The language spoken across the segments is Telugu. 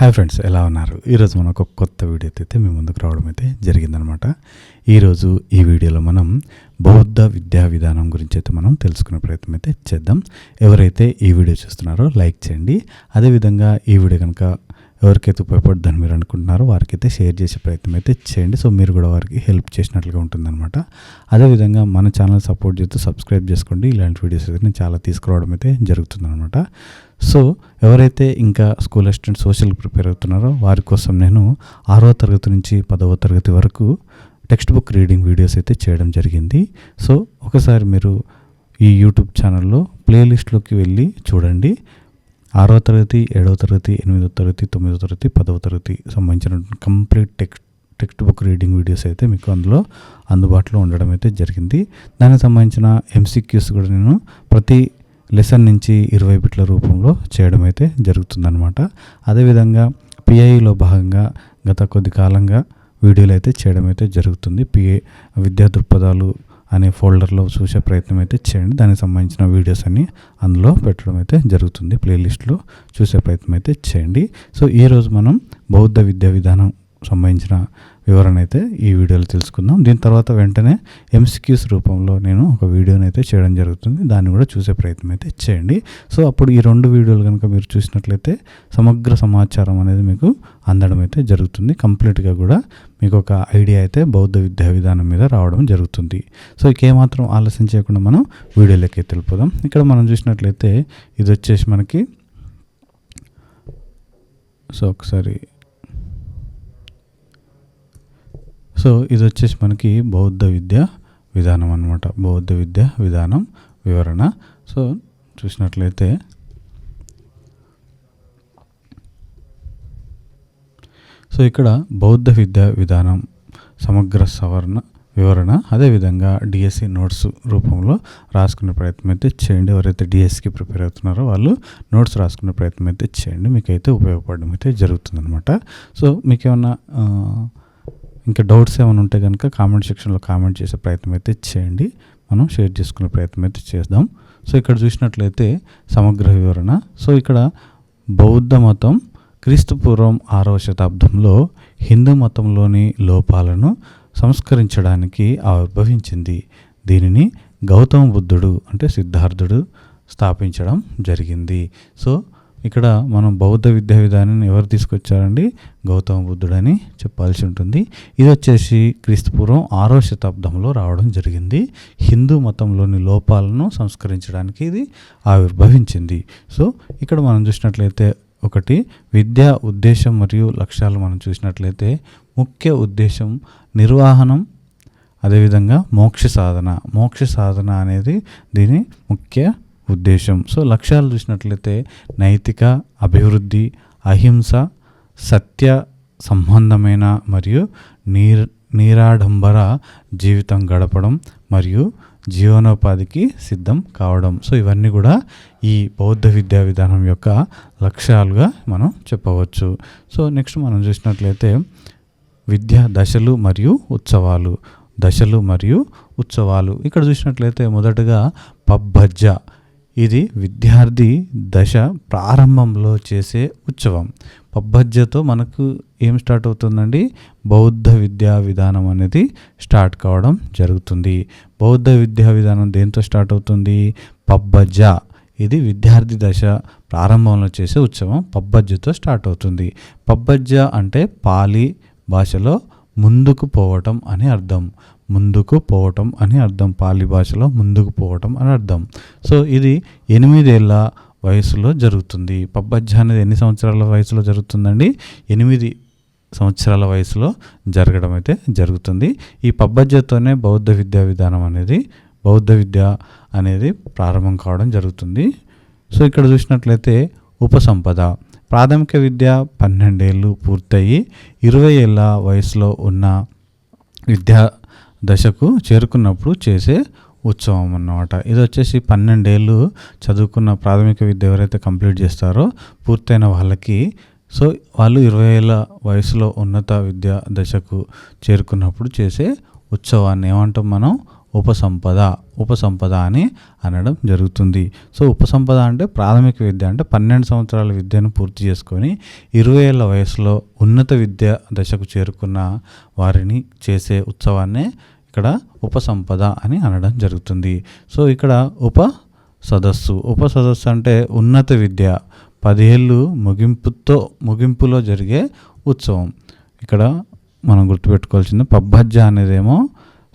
హాయ్ ఫ్రెండ్స్ ఎలా ఉన్నారు? ఈరోజు మనం ఒక కొత్త వీడియో అయితే మీ ముందుకు రావడం అయితే జరిగిందనమాట. ఈరోజు ఈ వీడియోలో మనం బౌద్ధ విద్యా విధానం గురించి అయితే మనం తెలుసుకునే ప్రయత్నం అయితే చేద్దాం. ఎవరైతే ఈ వీడియో చూస్తున్నారో లైక్ చేయండి. అదేవిధంగా ఈ వీడియో కనుక ఎవరికైతే ఉపయోగపడుతుందని మీరు అనుకుంటున్నారో వారికైతే షేర్ చేసే ప్రయత్నం అయితే చేయండి. సో మీరు కూడా వారికి హెల్ప్ చేసినట్లుగా ఉంటుందన్నమాట. అదేవిధంగా మన ఛానల్ సపోర్ట్ చేస్తూ సబ్స్క్రైబ్ చేసుకోండి. ఇలాంటి వీడియోస్ అయితే నేను చాలా తీసుకురావడం అయితే జరుగుతుందన్నమాట. సో ఎవరైతే ఇంకా స్కూల్ అసిస్టెంట్ సోషల్ ప్రిపేర్ అవుతున్నారో వారి కోసం నేను ఆరో తరగతి నుంచి పదవ తరగతి వరకు టెక్స్ట్ బుక్ రీడింగ్ వీడియోస్ అయితే చేయడం జరిగింది. సో ఒకసారి మీరు ఈ యూట్యూబ్ ఛానల్లో ప్లేలిస్ట్లోకి వెళ్ళి చూడండి. ఆరో తరగతి ఏడవ తరగతి ఎనిమిదో తరగతి తొమ్మిదో తరగతి పదవ తరగతి సంబంధించిన complete text text book reading videos అయితే మీకు అందులో అందుబాటులో ఉండడం అయితే జరిగింది. దానికి సంబంధించిన ఎంసీక్యూస్ కూడా నేను ప్రతి లెసన్ నుంచి ఇరవై బిట్ల రూపంలో చేయడం అయితే జరుగుతుందన్నమాట. అదేవిధంగా పిఐలో భాగంగా గత కొద్ది కాలంగా వీడియోలు అయితే చేయడం అయితే జరుగుతుంది. పిఏ విద్యా దృక్పథాలు అనే ఫోల్డర్లో చూసే ప్రయత్నం అయితే చేయండి. దానికి సంబంధించిన వీడియోస్ అన్ని అందులో పెట్టడం అయితే జరుగుతుంది. ప్లేలిస్ట్లో చూసే ప్రయత్నం అయితే చేయండి. సో ఈరోజు మనం బౌద్ధ విద్యా విధానం సంబంధించిన వివరణ అయితే ఈ వీడియోలో తెలుసుకుందాం. దీని తర్వాత వెంటనే ఎంసిక్యూస్ రూపంలో నేను ఒక వీడియోని అయితే చేయడం జరుగుతుంది. దాన్ని కూడా చూసే ప్రయత్నం అయితే చేయండి. సో అప్పుడు ఈ రెండు వీడియోలు కనుక మీరు చూసినట్లయితే సమగ్ర సమాచారం అనేది మీకు అందడం అయితే జరుగుతుంది. కంప్లీట్గా కూడా మీకు ఒక ఐడియా అయితే బౌద్ధ విద్యా విధానం మీద రావడం జరుగుతుంది. సో ఇకేమాత్రం ఆలస్యం చేయకుండా మనం వీడియోలోకి తెలిపోదాం. ఇక్కడ మనం చూసినట్లయితే ఇది వచ్చేసి మనకి సో ఒకసారి సో ఇది వచ్చేసి మనకి బౌద్ధ విద్య విధానం అనమాట బౌద్ధ విద్య విధానం వివరణ. సో చూసినట్లయితే సో ఇక్కడ బౌద్ధ విద్యా విధానం సమగ్ర సవరణ వివరణ అదేవిధంగా డిఎస్సి నోట్స్ రూపంలో రాసుకునే ప్రయత్నం అయితే చేయండి. ఎవరైతే డిఎస్సికి ప్రిపేర్ అవుతున్నారో వాళ్ళు నోట్స్ రాసుకునే ప్రయత్నం అయితే చేయండి. మీకైతే ఉపయోగపడడం అయితే జరుగుతుందన్నమాట. సో మీకేమన్నా ఇంకా డౌట్స్ ఏమైనా ఉంటే కనుక కామెంట్ సెక్షన్లో కామెంట్ చేసే ప్రయత్నం అయితే చేయండి. మనం షేర్ చేసుకునే ప్రయత్నం అయితే చేద్దాం. సో ఇక్కడ చూసినట్లయితే సమగ్ర వివరణ. సో ఇక్కడ బౌద్ధ మతం క్రీస్తుపూర్వం ఆరవ శతాబ్దంలో హిందూ మతంలోని లోపాలను సంస్కరించడానికి ఆవిర్భవించింది. దీనిని గౌతమ బుద్ధుడు అంటే సిద్ధార్థుడు స్థాపించడం జరిగింది. సో ఇక్కడ మనం బౌద్ధ విద్యా విధానాన్ని ఎవరు తీసుకొచ్చారండి? గౌతమ బుద్ధుడని చెప్పాల్సి ఉంటుంది. ఇది వచ్చేసి క్రీస్తుపూర్వం ఆరో శతాబ్దంలో రావడం జరిగింది. హిందూ మతంలోని లోపాలను సంస్కరించడానికి ఇది ఆవిర్భవించింది. సో ఇక్కడ మనం చూసినట్లయితే ఒకటి విద్యా ఉద్దేశం మరియు లక్ష్యాలు మనం చూసినట్లయితే ముఖ్య ఉద్దేశం నిర్వహణం అదేవిధంగా మోక్ష సాధన. మోక్ష సాధన అనేది దీని ముఖ్య ఉద్దేశం. సో లక్ష్యాలు చూసినట్లయితే నైతిక అభివృద్ధి అహింస సత్య సంబంధమైన మరియు నీర్ నీరాడంబర జీవితం గడపడం మరియు జీవనోపాధికి సిద్ధం కావడం. సో ఇవన్నీ కూడా ఈ బౌద్ధ విద్యా విధానం యొక్క లక్ష్యాలుగా మనం చెప్పవచ్చు. సో నెక్స్ట్ మనం చూసినట్లయితే విద్యా దశలు మరియు ఉత్సవాలు. దశలు మరియు ఉత్సవాలు. ఇక్కడ చూసినట్లయితే మొదటగా పబ్బజ్జ. ఇది విద్యార్థి దశ ప్రారంభంలో చేసే ఉత్సవం. పబ్బజ్జతో మనకు ఏం స్టార్ట్ అవుతుందండి? బౌద్ధ విద్యా విధానం అనేది స్టార్ట్ కావడం జరుగుతుంది. బౌద్ధ విద్యా విధానం దేంతో స్టార్ట్ అవుతుంది? పబ్బజ్జ ఇది విద్యార్థి దశ ప్రారంభంలో చేసే ఉత్సవం. పబ్బజ్జతో స్టార్ట్ అవుతుంది. పబ్బజ్జ అంటే పాలి భాషలో ముందుకు పోవటం అని అర్థం. ముందుకు పోవటం అని అర్థం. పాలి భాషలో ముందుకు పోవటం అని అర్థం. సో ఇది ఎనిమిదేళ్ళ వయసులో జరుగుతుంది. పబ్బజ్జ అనేది ఎన్ని సంవత్సరాల వయసులో జరుగుతుందండి? ఎనిమిది సంవత్సరాల వయసులో జరగడం అయితే జరుగుతుంది. ఈ పబ్బజ్జతోనే బౌద్ధ విద్యా విధానం అనేది బౌద్ధ విద్య అనేది ప్రారంభం కావడం జరుగుతుంది. సో ఇక్కడ చూసినట్లయితే ఉపసంపద. ప్రాథమిక విద్య పన్నెండేళ్ళు పూర్తయి ఇరవై ఏళ్ళ వయసులో ఉన్న విద్యా దశకు చేరుకున్నప్పుడు చేసే ఉత్సవం అన్నమాట. ఇది వచ్చేసి పన్నెండేళ్ళు చదువుకున్న ప్రాథమిక విద్య ఎవరైతే కంప్లీట్ చేస్తారో పూర్తయిన వాళ్ళకి సో వాళ్ళు ఇరవై ఏళ్ళ వయసులో ఉన్నత విద్యా దశకు చేరుకున్నప్పుడు చేసే ఉత్సవాన్ని ఏమంటాం మనం? ఉపసంపద ఉపసంపద అని అనడం జరుగుతుంది. సో ఉపసంపద అంటే ప్రాథమిక విద్య అంటే పన్నెండు సంవత్సరాల విద్యను పూర్తి చేసుకొని ఇరవై ఏళ్ళ వయసులో ఉన్నత విద్య దశకు చేరుకున్న వారిని చేసే ఉత్సవాన్నే ఇక్కడ ఉపసంపద అని అనడం జరుగుతుంది. సో ఇక్కడ ఉప సదస్సు. ఉప సదస్సు అంటే ఉన్నత విద్య పదేళ్ళు ముగింపుతో ముగింపులో జరిగే ఉత్సవం. ఇక్కడ మనం గుర్తుపెట్టుకోవాల్సింది పబ్బజ్జ అనేదేమో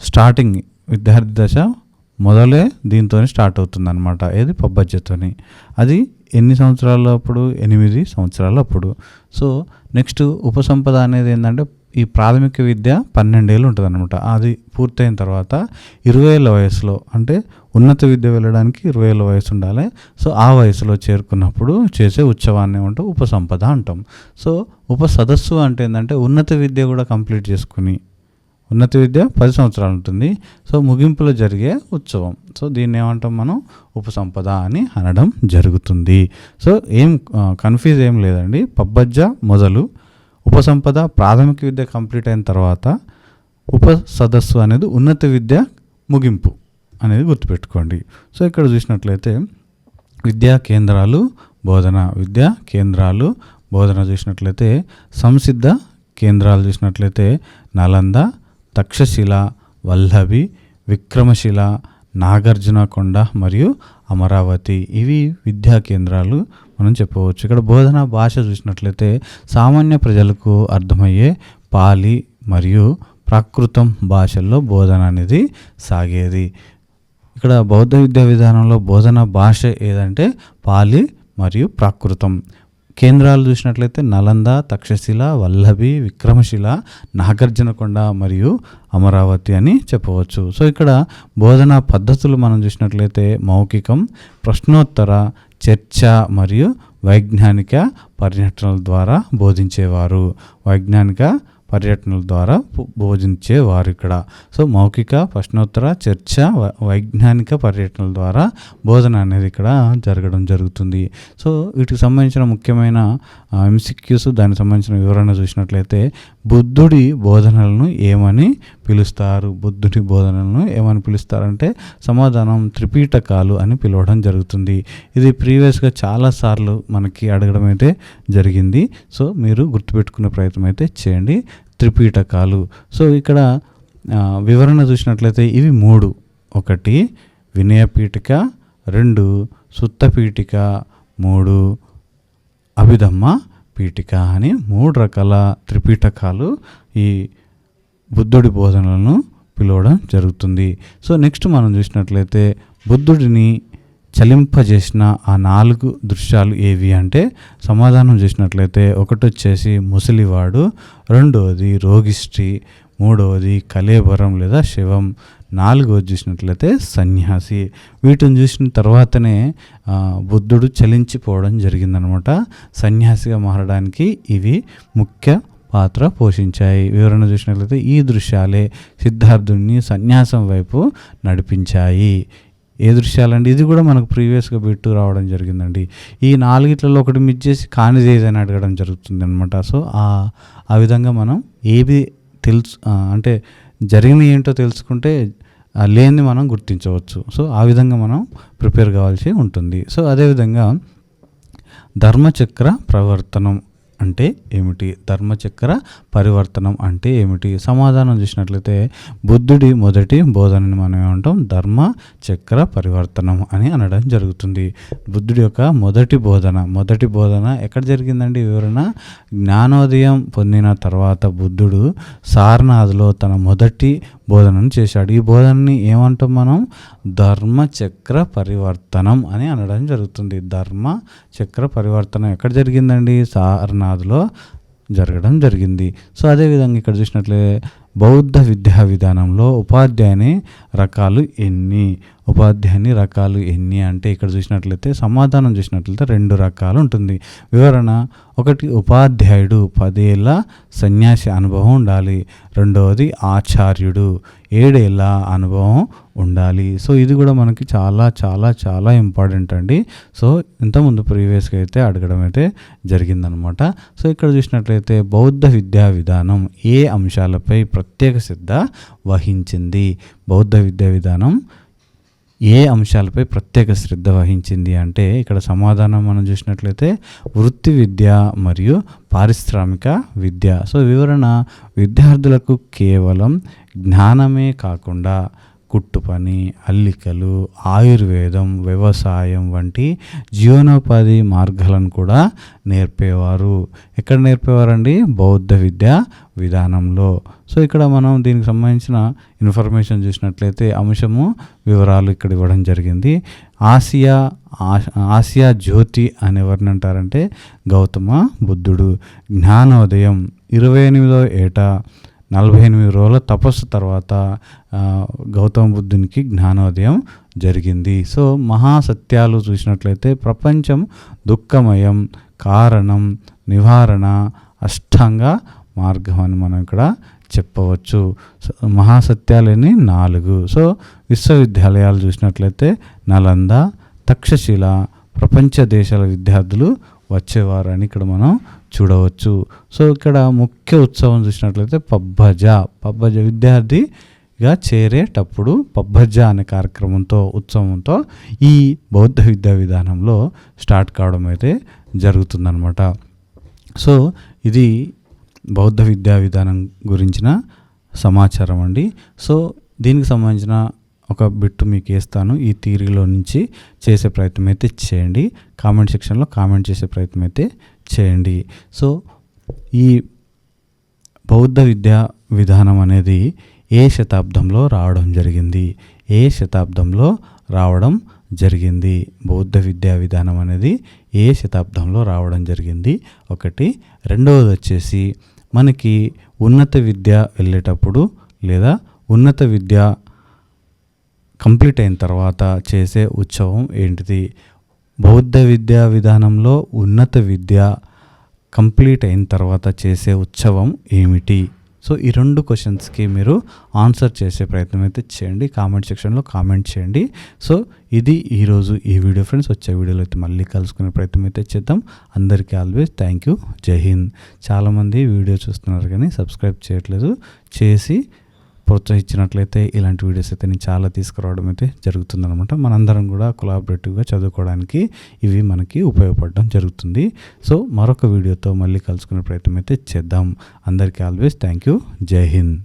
స్టార్టింగ్ విద్యార్థి దశ మొదలే దీంతోనే స్టార్ట్ అవుతుంది అనమాట ఏది పబ్బజ్జతోని అది ఎన్ని సంవత్సరాల అప్పుడు? ఎనిమిది సంవత్సరాల అప్పుడు. సో నెక్స్ట్ ఉపసంపద అనేది ఏంటంటే ఈ ప్రాథమిక విద్య పన్నెండేళ్ళు ఉంటుంది అనమాట అది పూర్తయిన తర్వాత ఇరవై ఏళ్ళ వయసులో అంటే ఉన్నత విద్య వెళ్ళడానికి ఇరవై ఏళ్ళ వయసు ఉండాలి. సో ఆ వయసులో చేరుకున్నప్పుడు చేసే ఉత్సవాన్ని ఏమంటాం ఉపసంపద అంటాం. సో ఉప సదస్సు అంటే ఏంటంటే ఉన్నత విద్య కూడా కంప్లీట్ చేసుకుని ఉన్నత విద్య పది సంవత్సరాలు ఉంటుంది. సో ముగింపులో జరిగే ఉత్సవం. సో దీన్ని ఏమంటాం మనం? ఉపసంపద అని అనడం జరుగుతుంది. సో ఏం కన్ఫ్యూజ్ ఏం లేదండి. పబ్బజ్జ మొదలు ఉపసంపద ప్రాథమిక విద్య కంప్లీట్ అయిన తర్వాత ఉప సదస్సు అనేది ఉన్నత విద్య ముగింపు అనేది గుర్తుపెట్టుకోండి. సో ఇక్కడ చూసినట్లయితే విద్యా కేంద్రాలు బోధన విద్యా కేంద్రాలు బోధన చూసినట్లయితే సంసిద్ధ కేంద్రాలు చూసినట్లయితే నలంద తక్షశిల వల్లభి విక్రమశిల నాగార్జునకొండ మరియు అమరావతి. ఇవి విద్యా కేంద్రాలు మనం చెప్పవచ్చు. ఇక్కడ బోధన భాష చూసినట్లయితే సామాన్య ప్రజలకు అర్థమయ్యే పాలి మరియు ప్రాకృతం భాషల్లో బోధన అనేది సాగేది. ఇక్కడ బౌద్ధ విద్యా విధానంలో బోధన భాష ఏదంటే పాలి మరియు ప్రాకృతం. కేంద్రాలు చూసినట్లయితే నలంద తక్షశిల వల్లభి విక్రమశిల నాగార్జునకొండ మరియు అమరావతి అని చెప్పవచ్చు. సో ఇక్కడ బోధనా పద్ధతులు మనం చూసినట్లయితే మౌఖికం ప్రశ్నోత్తర చర్చ మరియు వైజ్ఞానిక పర్యటనల ద్వారా బోధించేవారు. వైజ్ఞానిక పర్యటనల ద్వారా భోజించేవారు ఇక్కడ సో మౌఖిక ప్రశ్నోత్తర చర్చ వ- వైజ్ఞానిక పర్యటనల ద్వారా బోధన అనేది ఇక్కడ జరగడం జరుగుతుంది. సో వీటికి సంబంధించిన ముఖ్యమైన ఎంసిక్యూస్ దానికి సంబంధించిన వివరణ చూసినట్లయితే బుద్ధుడి బోధనలను ఏమని పిలుస్తారు? బుద్ధుడి బోధనలను ఏమని పిలుస్తారంటే సమాధానం త్రిపీటకాలు అని పిలవడం జరుగుతుంది. ఇది ప్రీవియస్గా చాలాసార్లు మనకి అడగడం అయితే జరిగింది. సో మీరు గుర్తుపెట్టుకునే ప్రయత్నం అయితే చేయండి. త్రిపీటకాలు సో ఇక్కడ వివరణ చూసినట్లయితే ఇవి మూడు. ఒకటి వినయపీఠిక. రెండు సుత్తపీఠిక. మూడు అభిధమ్మ పీఠిక అని మూడు రకాల త్రిపీఠకాలు ఈ బుద్ధుడి బోధనలను పిలవడం జరుగుతుంది. సో నెక్స్ట్ మనం చూసినట్లయితే బుద్ధుడిని చలింపజేసిన ఆ నాలుగు దృశ్యాలు ఏవి అంటే సమాధానం చేసినట్లయితే ఒకటి వచ్చేసి ముసలివాడు రెండవది రోగిష్టి మూడవది కలేబరం లేదా శివం నాలుగోది చూసినట్లయితే సన్యాసి. వీటిని చూసిన తర్వాతనే బుద్ధుడు చలించిపోవడం జరిగిందనమాట. సన్యాసిగా మారడానికి ఇవి ముఖ్య పాత్ర పోషించాయి. వివరణ చూసినట్లయితే ఈ దృశ్యాలే సిద్ధార్థుడిని సన్యాసం వైపు నడిపించాయి. ఏ దృశ్యాలండి? ఇది కూడా మనకు ప్రీవియస్గా బిట్టు రావడం జరిగిందండి. ఈ నాలుగిట్లలో ఒకటి మిస్ చేసి కానిది ఏదని అడగడం జరుగుతుంది అనమాట సో ఆ విధంగా మనం ఏది తెలుసు అంటే జరిగినవి ఏంటో తెలుసుకుంటే లేనిది మనం గుర్తించవచ్చు. సో ఆ విధంగా మనం ప్రిపేర్ కావాల్సి ఉంటుంది. సో అదేవిధంగా ధర్మచక్ర ప్రవర్తనం. అంటే ఏమిటి? ధర్మచక్ర పరివర్తనం అంటే ఏమిటి? సమాధానం చూసినట్లయితే బుద్ధుడి మొదటి బోధనని మనం ఏమంటాం? ధర్మ చక్ర పరివర్తనం అని అనడం జరుగుతుంది. బుద్ధుడి యొక్క మొదటి బోధన. మొదటి బోధన ఎక్కడ జరిగిందండి వివరణ? జ్ఞానోదయం పొందిన తర్వాత బుద్ధుడు సారనాథ్లో తన మొదటి బోధనను చేశాడు. ఈ బోధనని ఏమంటాం మనం? ధర్మ చక్ర పరివర్తనం అని అనడం జరుగుతుంది. ధర్మ చక్ర పరివర్తనం ఎక్కడ జరిగిందండి? సారనాథ్లో జరగడం జరిగింది. సో అదేవిధంగా ఇక్కడ చూసినట్లే బౌద్ధ విద్యా విధానంలో ఉపాధ్యాయుని రకాలు ఎన్ని? ఉపాధ్యాయుని రకాలు ఎన్ని అంటే ఇక్కడ చూసినట్లయితే సమాధానం చూసినట్లయితే రెండు రకాలు ఉంటుంది. వివరణ ఒకటి ఉపాధ్యాయుడు పదేళ్ళ సన్యాసి అనుభవం ఉండాలి. రెండవది ఆచార్యుడు ఏడేళ్ళ అనుభవం ఉండాలి. సో ఇది కూడా మనకి చాలా చాలా చాలా ఇంపార్టెంట్ అండి. సో ఇంతకుముందు ప్రీవియస్గా అయితే అడగడం అయితే జరిగిందనమాట. సో ఇక్కడ చూసినట్లయితే బౌద్ధ విద్యా విధానం ఏ అంశాలపై ప్రత్యేక శ్రద్ధ వహించింది? బౌద్ధ విద్యా విధానం ఏ అంశాలపై ప్రత్యేక శ్రద్ధ వహించింది అంటే ఇక్కడ సమాధానం మనం చూసినట్లయితే వృత్తి విద్య మరియు పారిశ్రామిక విద్య. సో వివరణ విద్యార్థులకు కేవలం జ్ఞానమే కాకుండా కుట్టు పని అల్లికలు ఆయుర్వేదం వ్యవసాయం వంటి జీవనోపాధి మార్గాలను కూడా నేర్పేవారు. ఎక్కడ నేర్పేవారండి? బౌద్ధ విద్యా విధానంలో. సో ఇక్కడ మనం దీనికి సంబంధించిన ఇన్ఫర్మేషన్ చూసినట్లయితే అంశము వివరాలు ఇక్కడ ఇవ్వడం జరిగింది. ఆసియా ఆసియా జ్యోతి అని ఎవరిని అంటారంటే గౌతమ బుద్ధుడు. జ్ఞానోదయం ఇరవై ఎనిమిదో ఏటా. నలభై ఎనిమిది రోజుల తపస్సు తర్వాత గౌతమ బుద్ధునికి జ్ఞానోదయం జరిగింది. సో మహాసత్యాలు చూసినట్లయితే ప్రపంచం దుఃఖమయం కారణం నివారణ అష్టాంగ మార్గం అని మనం ఇక్కడ చెప్పవచ్చు. మహాసత్యాలని నాలుగు. సో విశ్వవిద్యాలయాలు చూసినట్లయితే నలంద తక్షశిల ప్రపంచ దేశాల విద్యార్థులు వచ్చేవారని ఇక్కడ మనం చూడవచ్చు. సో ఇక్కడ ముఖ్య ఉత్సవం చూసినట్లయితే పబ్బజ. పబ్బజ విద్యార్థిగా చేరేటప్పుడు పబ్బజ అనే కార్యక్రమంతో ఉత్సవంతో ఈ బౌద్ధ విద్యా విధానంలో స్టార్ట్ కావడం అయితే జరుగుతుందనమాట సో ఇది బౌద్ధ విద్యా విధానం గురించిన సమాచారం అండి. సో దీనికి సంబంధించిన ఒక బిట్టు మీకు వేస్తాను. ఈ థీరీలో నుంచి చేసే ప్రయత్నం అయితే చేయండి. కామెంట్ సెక్షన్లో కామెంట్ చేసే ప్రయత్నం అయితే చేయండి. సో ఈ బౌద్ధ విద్యా విధానం అనేది ఏ శతాబ్దంలో రావడం జరిగింది? ఏ శతాబ్దంలో రావడం జరిగింది? బౌద్ధ విద్యా విధానం అనేది ఏ శతాబ్దంలో రావడం జరిగింది? ఒకటి. రెండవది వచ్చేసి మనకి ఉన్నత విద్య వెళ్ళేటప్పుడు లేదా ఉన్నత విద్య కంప్లీట్ అయిన తర్వాత చేసే ఉత్సవం ఏంటిది? బౌద్ధ విద్యా విధానంలో ఉన్నత విద్య కంప్లీట్ అయిన తర్వాత చేసే ఉత్సవం ఏమిటి? సో ఈ రెండు క్వశ్చన్స్కి మీరు ఆన్సర్ చేసే ప్రయత్నం అయితే చేయండి. కామెంట్ సెక్షన్లో కామెంట్ చేయండి. సో ఇది ఈరోజు ఈ వీడియో ఫ్రెండ్స్. వచ్చే వీడియోలో అయితే మళ్ళీ కలుసుకునే ప్రయత్నం అయితే చేద్దాం. అందరికీ ఆల్వేస్ థ్యాంక్ యూ. జై హింద్. చాలామంది వీడియో చూస్తున్నారు కానీ సబ్స్క్రైబ్ చేయట్లేదు. చేసి ప్రోత్సహించినట్లయితే ఇలాంటి వీడియోస్ అయితే నేను చాలా తీసుకురావడం అయితే జరుగుతుందనమాట మనందరం కూడా కొలాబరేటివ్గా చదువుకోవడానికి ఇవి మనకి ఉపయోగపడడం జరుగుతుంది. సో మరొక వీడియోతో మళ్ళీ కలుసుకునే ప్రయత్నం అయితే చేద్దాం. అందరికీ ఆల్వేస్ థ్యాంక్ యూ జై హింద్.